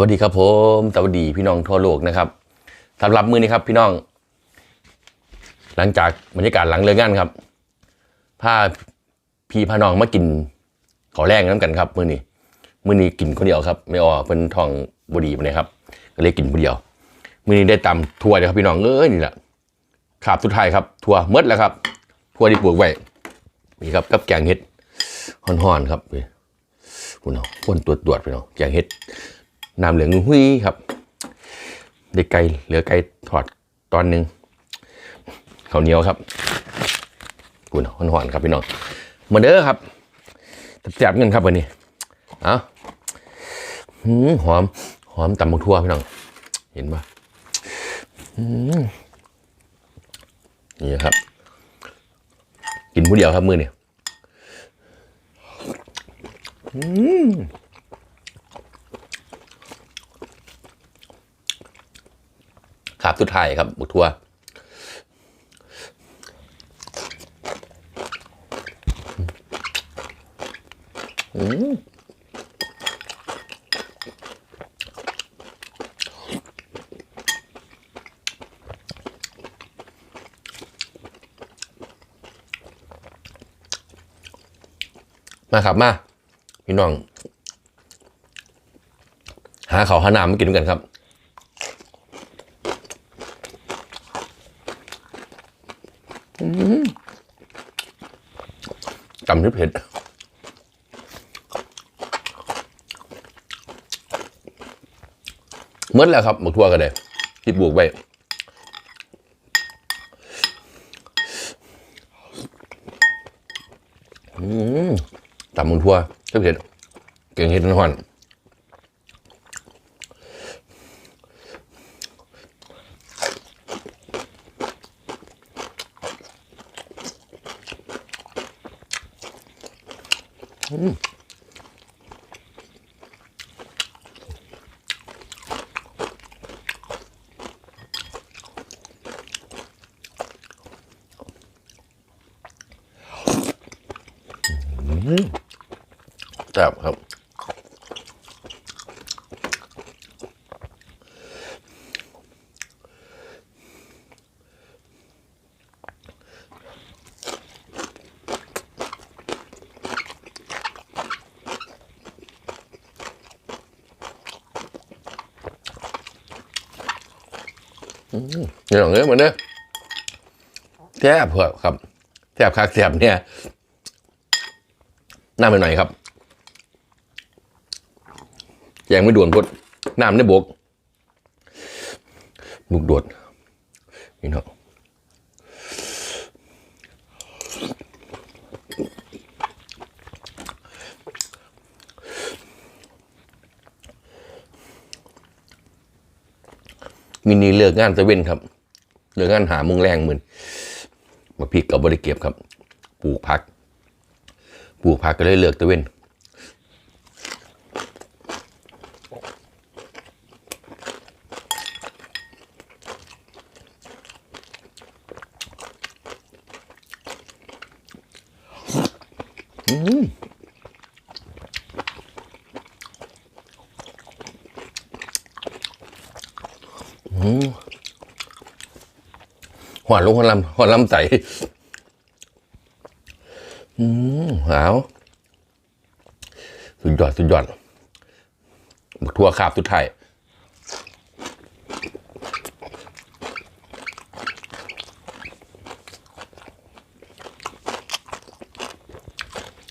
วัสดีครับผมสวัสดีพี่น้องทั่วโลกนะครับสำหรับมือนี้ครับพี่น้อง หลังจากบรรยากาศหลังเลิกงานครับพาพี่พาน้องมากินขอแรงน้ำกันครับ มือนี้มือนี้กินคนเดียวครับ ไม่ออเป็นทองบดีมาเลยครับ ก็เลยกินคนเดียว มือนี้ได้ตำถั่วเลยครับพี่น้องเอ้ยนี่แหละขาบสุดท้ายครับถั่วหมดแล้วครับถั่วที่ปลูกไว้นี่ครับกับแกงเห็ดห่อนๆครับคุณเอาคนตรวจตรวจพี่น้องแกงเห็ด น้ำเหลืองหุ้ยครับได้ไก่เหลือไก่ทอดตอนหนึ่งข้าวเหนียวครับคุณหอนครับพี่น้องมาเด้อครับแซ่บเงินครับวันนี้อาหืมหอมหอมตำบักทั่วพี่น้อง เห็นปะนี่ครับ กินผู้เดียวครับมือนี่อืม ครับสุดท้ายครับบุกทัวอืมมาครับมาพี่น้อง หาเขาวหาน้ำมากินด้วยกันครับ ไม่เผ็ดเมื่อแล้วครับหมกทั่วกันเลยที่บวกไปอืมตำหมกทั่วที่เผ็ดเก่งเห็ดนอน แซ่บครับนี่หลังนี้ยเหมือนเด้อแซ่บเผือกครับแซ่บคักแซ่บเนี่ย น้ำไปหน่อยครับยังไม่ด่วนพดน้ำได้บกลูกโดดนี่เนาะมินีเลือกงานตะเว้นครับ เลือกงานหามุงแรงเหมื่นมาพริกกับบริเก็บครับ ปลูกพัก ลูกผักก็เลยเลือกตะเวนอืมอืมหวานลงหวานลำหวานลำใสอืม หาวสุดยอดสุดยอดบักทั่วคาบสุดท้าย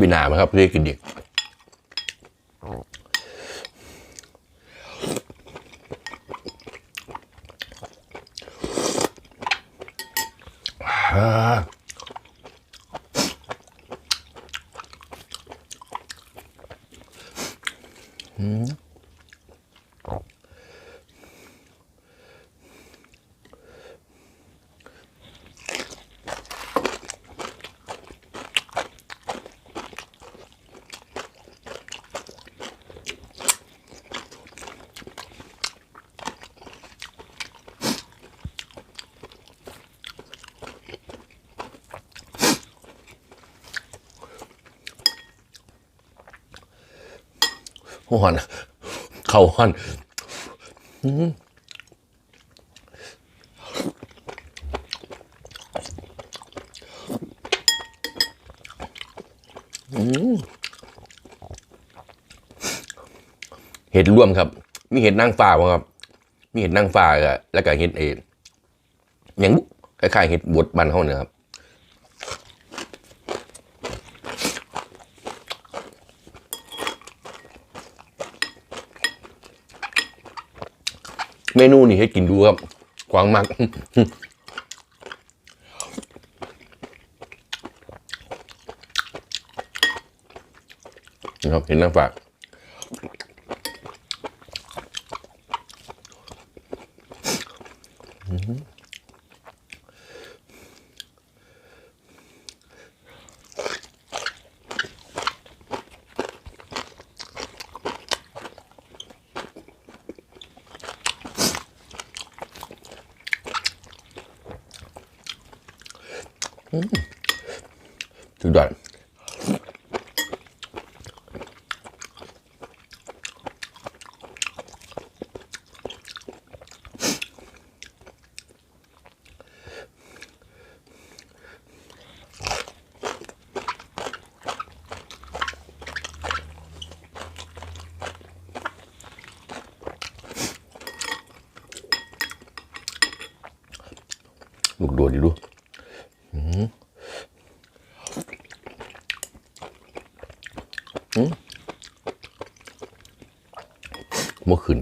บินาไหมครับเรียกกินดิอ่า หอนเข่าหอนเห็ดร่วมครับ มีเห็ดนางฟ้าบ่ครับ มีเห็ดนางฟ้ากับแล้วก็เห็ดเออย่างคล้ายๆเห็ดบดบันเขาเนี่ยครับ เมนูนี่ให้กินดูครับกวางมากนะครับเห็นน้ำฝาก โดดดิดูเมื่ อคืน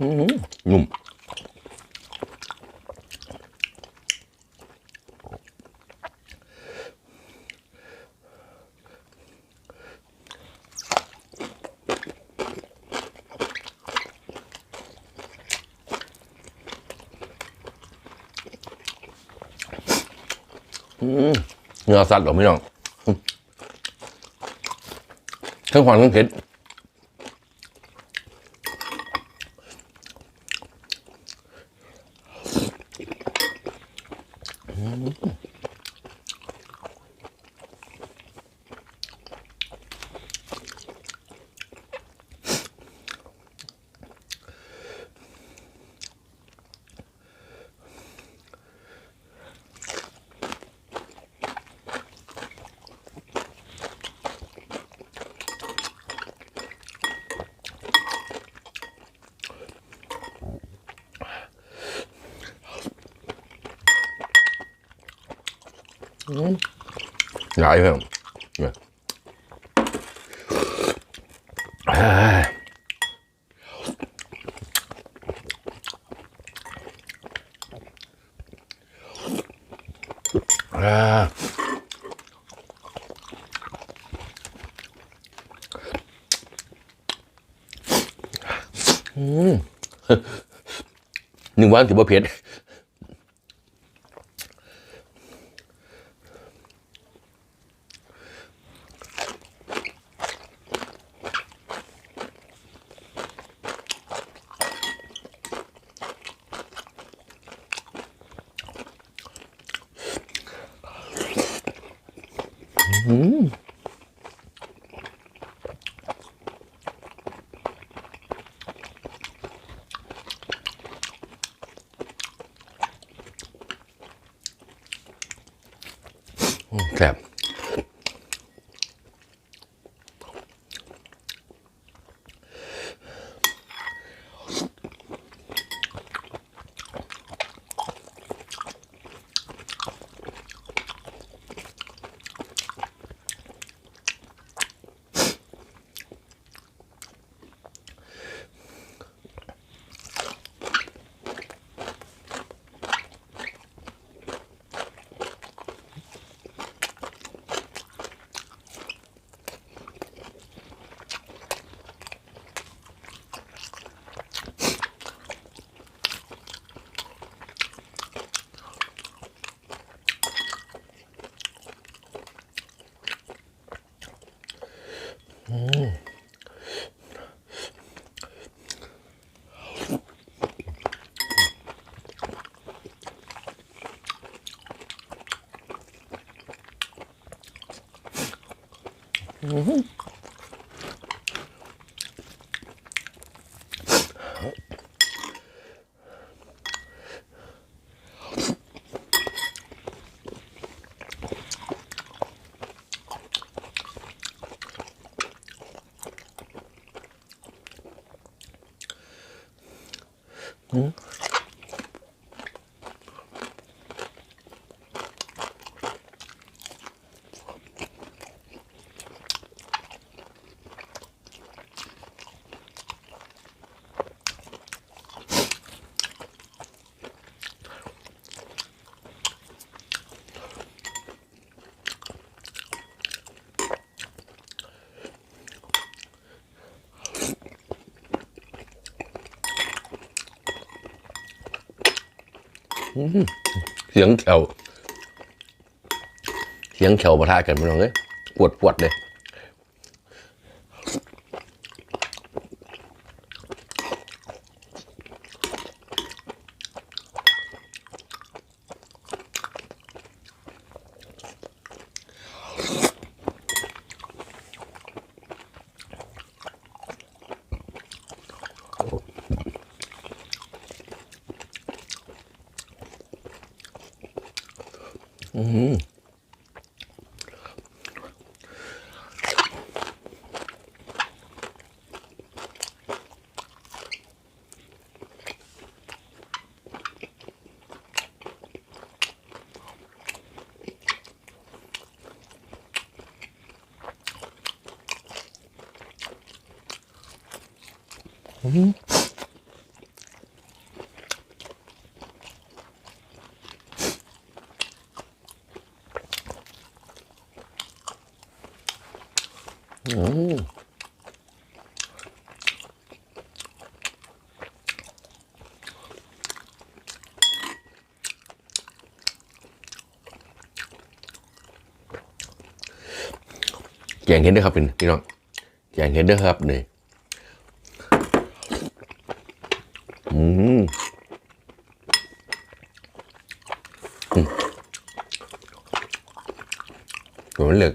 อืมนุ่ม เนื้อสัตว์หรอพี่น้องทั้งหวานทั้งเผ็ดอืม เนี่ยอ่าอ่าอืมหนึ่งวันถือว่าเผ็ด แซ่บ 음. 음. 응? เสียงแขวเสียงแขวประทะกันพี่น้องเอ้ยปวดปวดเลย แกงเห็ดเด้อครับพี่น้องแกงเห็ดเด้อครับเนี่อืมอืมตัว มันเหลือ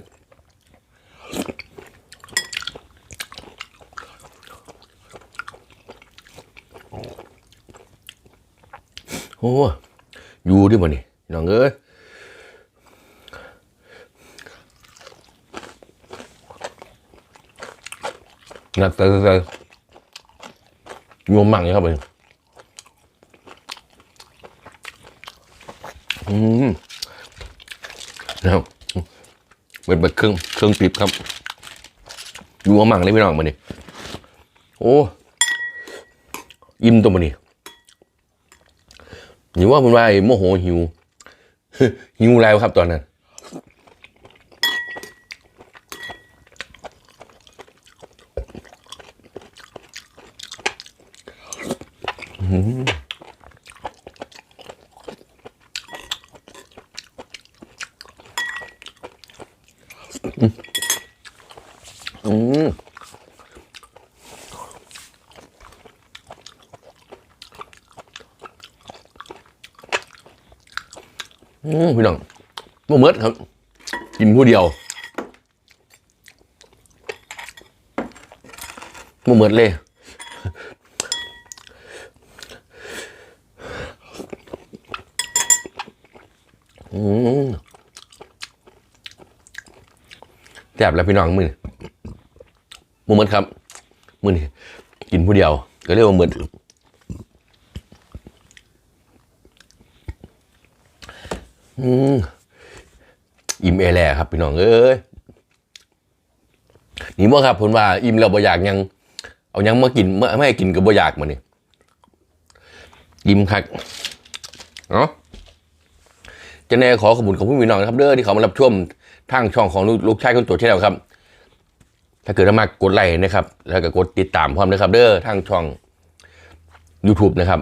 โอ้อยู่ดิบ่นี่พี่น้องเอ้ยนักเตะเตะยัวมั่งเลยครับผมอืมนะครับ เป็นแบบเครื่องเครื่องปิบครับดูวมั่งเลยพี่น้องมานี่โอ้อิ่มตัวมานี่นี่ว่ามันว่าไอ้โมโหหิวหิวแล้วครับตอนนั้น พี่น้องบ่เมิดครับ กินผู้เดียวบ่เมิดเลยอืมแซ่บแล้วพี่น้องมือนี้บ่เมิดครับ มือนี้กินผู้เดียว ก็เรียกว่ามิดอื อิ่มเอแล่ครับพี่น้องเอ้ยนี่บ่ครับผมว่าอิ่มแล้วบ่อยากยัง เอายังมากินไม่ไม่กินก็บ่อยากมาเนี่ยอิ่มคักเนาะจะแน่ขอขอบคุณของผู้มีน้องนะครับเด้อที่เขามารับชมทางช่องของลูกลกชายคนโตใช่แล้วครับ ถ้าเกิดมากกดไลค์นะครับ แล้วก็กดติดตามพร้อมนะครับ เด้อทางช่อง YouTube นะครับ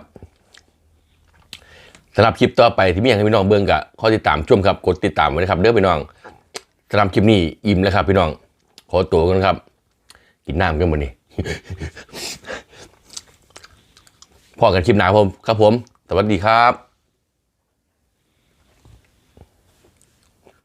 สำหรับคลิปต่อไปที่มีอย่างให้พี่น้องเบิ่งกะขอติดตามช่วมครับกดติดตามไว้นะครับเด้อพี่น้องสำหรับคลิปนี้อิ่มแล้วครับพี่น้อง ขอตัวกันครับ กินน้ำกันหมดนี่พอกันคลิปหน้าผมครับผม สวัสดีครับ